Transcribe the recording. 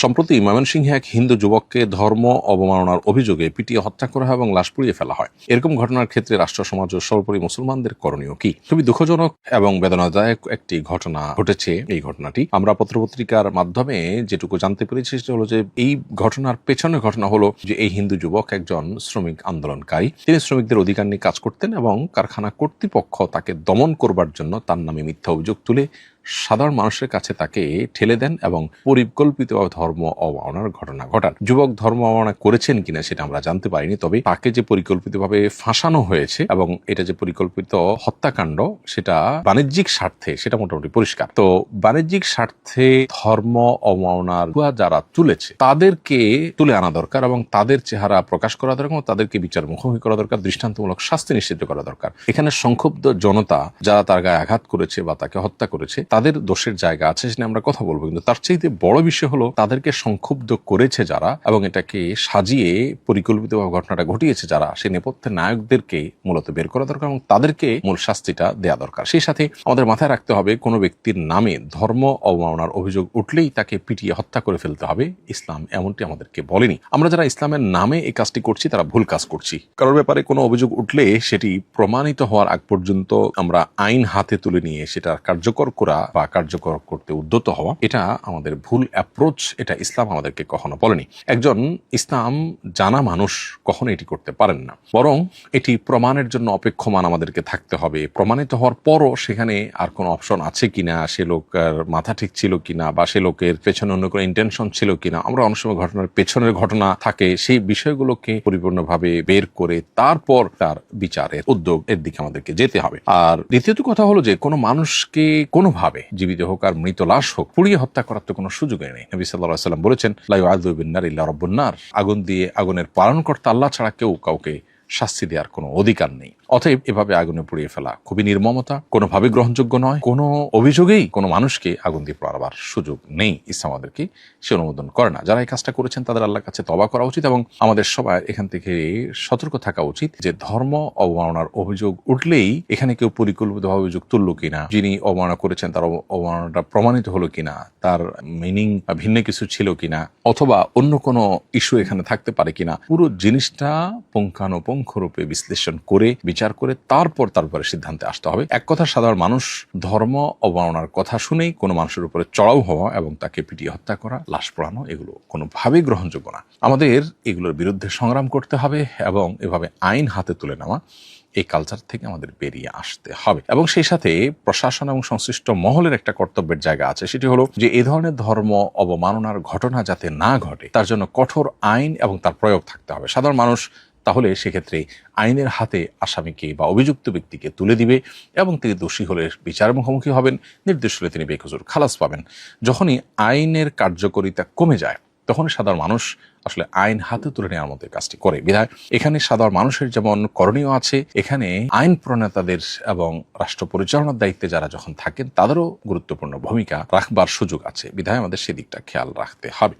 সম্প্রতি ময়মনসিংহে এক হিন্দু যুবককে ধর্ম অবমাননার অভিযোগে পিটিয়ে হত্যা করা হয় এবং লাশ পুড়িয়ে ফেলা হয়। এরকম ঘটনার ক্ষেত্রে রাষ্ট্র, সমাজ ও সর্বোপরি মুসলমানদের করণীয় কি? খুবই দুঃখজনক এবং বেদনাদায়ক একটি ঘটনা ঘটেছে এই ঘটনাটি। আমরা পত্রপত্রিকার মাধ্যমে যেটুকু জানতে পেরেছি সেটা হলো যে এই ঘটনার পেছনের ঘটনা হলো যে এই হিন্দু যুবক একজন শ্রমিক আন্দোলনকারী। তিনি শ্রমিকদের অধিকার নিয়ে কাজ করতেন এবং কারখানা কর্তৃপক্ষ তাকে দমন করবার জন্য তার নামে মিথ্যা অভিযোগ তুলে সাধারণ মানুষের কাছে তাকে ঠেলে দেন এবং পরিকল্পিতভাবে ধর্ম অবমাননার ঘটনা ঘটান। যুবক ধর্ম অবমাননা করেছেন কিনা সেটা আমরা জানতে পারিনি, তবে তাকে যে পরিকল্পিতভাবে ফাঁসানো হয়েছে এবং এটা যে পরিকল্পিত হত্যাকাণ্ড, সেটা বাণিজ্যিক স্বার্থে, সেটা মোটামুটি পরিষ্কার। তো বাণিজ্যিক স্বার্থে ধর্ম অবমাননার যারা তুলেছে, তাদেরকে তুলে আনা দরকার এবং তাদের চেহারা প্রকাশ করা দরকার এবং তাদেরকে বিচার মুখোমুখি করা দরকার, দৃষ্টান্তমূলক শাস্তি নিশ্চিত করা দরকার। এখানে সংক্ষুব্ধ জনতা যারা তার গায়ে আঘাত করেছে বা তাকে হত্যা করেছে তাদের দোষের জায়গা আছে সেটা আমরা কথা বলব। কিন্তু তার চাইতে বড় বিষয় হলো তাদেরকে সংক্ষুব্ধ করেছে যারা এবং এটাকে সাজিয়ে পরিকল্পিতভাবে ঘটনাটা ঘটিয়েছে যারা সেই নেপথ্যের নায়কদেরকে মূলত বের করা দরকার এবং তাদেরকে মূল শাস্তিটা দেওয়া দরকার। সেই সাথে আমাদের মাথায় রাখতে হবে, কোনো ব্যক্তির নামে ধর্ম অবমাননার অভিযোগ উঠলেই তাকে পিটিয়ে হত্যা করে ফেলতে হবে। ইসলাম এমনটি আমাদেরকে বলেনি। আমরা যারা ইসলামের নামে এই কাজটি করছি, তারা ভুল কাজ করছি। কারোর ব্যাপারে কোনো অভিযোগ উঠলে সেটি প্রমাণিত হওয়ার আগ পর্যন্ত আমরা আইন হাতে তুলে নিয়ে সেটা কার্যকর করা বা কার্যকর করতে উদ্যত হওয়া, এটা আমাদের ভুল অ্যাপ্রোচ এটা ইসলাম আমাদেরকে কখনো বলেনি। একজন ইসলাম জানা মানুষ কখনো এটি করতে পারেন না। বরং এটি প্রমাণের জন্য অপেক্ষমান আমাদেরকে থাকতে হবে। প্রমাণিত হওয়ার পরও সেখানে আর কোনো অপশন আছে কিনা, সে লোকের মাথা ঠিক ছিল কিনা বা সে লোকের পেছনে অন্য কোনো ইন্টেনশন ছিল কিনা, আমরা অনেক সময় ঘটনার পেছনের ঘটনা থাকে, সেই বিষয়গুলোকে পরিপূর্ণভাবে বের করে তারপর তার বিচারের উদ্যোগ এর দিকে আমাদেরকে যেতে হবে। আর দ্বিতীয়ত কথা হলো যে কোনো মানুষকে কোনোভাবে জীবিত হোক আর মৃত লাশ হোক। পুড়িয়ে হত্যা করার তো কোনো সুযোগই নেই। নবী সাল্লাহ সাল্লাম বলেছেন লাই আদুবিন্নার ইল্লা রব্বন্নার আগুন দিয়ে আগুনের পালনকর্তা আল্লাহ ছাড়া কেউ কাউকে শাস্তি দেওয়ার কোনো অধিকার নেই। অতএব এভাবে আগুনে পুড়িয়ে ফেলা খুবই নির্মমতা, কোনোভাবে গ্রহণযোগ্য নয়। কোনো অভিযোগেই কোনো মানুষকে আগুন দিয়ে পড়াবার সুযোগ নেই ইসলাম আমাদেরকে সে অনুমোদন করে না। যারা এই কাজটা করেছেন তাদের আল্লাহর কাছে তবা করা উচিত এবং আমাদের সবাই এখান থেকে সতর্ক থাকা উচিত যে ধর্ম অবমাননার অভিযোগ উঠলেই এখানে কেউ পরিকল্পিতভাবে অভিযোগ তুললো কিনা, যিনি অবমাননা করেছেন তার অব- অবমাননাটা প্রমাণিত হলো কিনা, তার মিনিং ভিন্ন কিছু ছিল কিনা, অথবা অন্য কোনো ইস্যু এখানে থাকতে পারে কিনা, পুরো জিনিসটা পুঙ্খানুপুঙ্খ রূপে বিশ্লেষণ করে, বিচার করে তারপর তারপরে সিদ্ধান্তে আসতে হবে। এক কথা, সাধারণ মানুষ ধর্ম অবমাননার কথা শুনেই কোনো মানুষের উপরে চড়াও হওয়া এবং তাকে পিটিয়ে হত্যা করা, লাশ পোড়ানো, এগুলো কোনোভাবেই গ্রহণযোগ্য না। আমাদের এগুলোর বিরুদ্ধে সংগ্রাম করতে হবে এবং এভাবে আইন হাতে তুলে নেওয়া এই কালচার থেকে আমাদের বেরিয়ে আসতে হবে। এবং সেই সাথে প্রশাসন এবং সংশ্লিষ্ট মহলের একটা কর্তব্যের জায়গা আছে। সেটি হলো যে, এ ধরনের ধর্ম অবমাননার ঘটনা যাতে না ঘটে, তার জন্য কঠোর আইন এবং তার প্রয়োগ থাকতে হবে। সাধারণ মানুষ তাহলে সেক্ষেত্রে আইনের হাতে আসামিকে বা অভিযুক্ত ব্যক্তিকে তুলে দিবে এবং তিনি দোষী হলে বিচারের মুখোমুখি হবেন। নির্দেশ হলে তিনি বেকসুর খালাস পাবেন। যখনই আইনের কার্যকারিতা কমে যায় তখন সাধারণ মানুষ আসলে আইন হাতে তুলে নেওয়ার মতো কাজটি করে। বিধায় এখানে সাধারণ মানুষের যেমন করণীয় আছে, এখানে আইন প্রণেতাদের এবং রাষ্ট্র পরিচালনার দায়িত্বে যারা যখন থাকেন, তাদেরও গুরুত্বপূর্ণ ভূমিকা রাখবার সুযোগ আছে। বিধায় আমাদের সেদিকটা খেয়াল রাখতে হবে।